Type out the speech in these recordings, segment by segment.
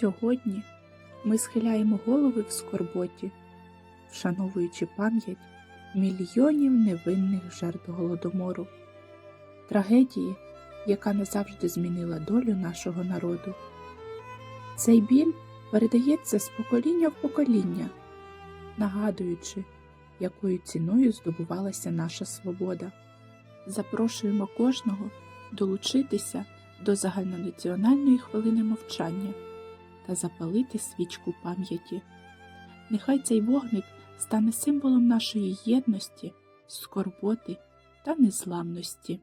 Сьогодні ми схиляємо голови в скорботі, вшановуючи пам'ять мільйонів невинних жертв голодомору, трагедії, яка назавжди змінила долю нашого народу. Цей біль передається з покоління в покоління, нагадуючи, якою ціною здобувалася наша свобода. Запрошуємо кожного долучитися до загальнонаціональної хвилини мовчання та запалити свічку пам'яті. Нехай цей вогник стане символом нашої єдності, скорботи та незламності.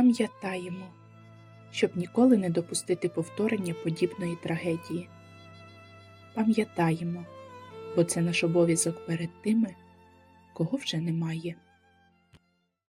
Пам'ятаємо, щоб ніколи не допустити повторення подібної трагедії. Пам'ятаємо, бо це наш обов'язок перед тими, кого вже немає.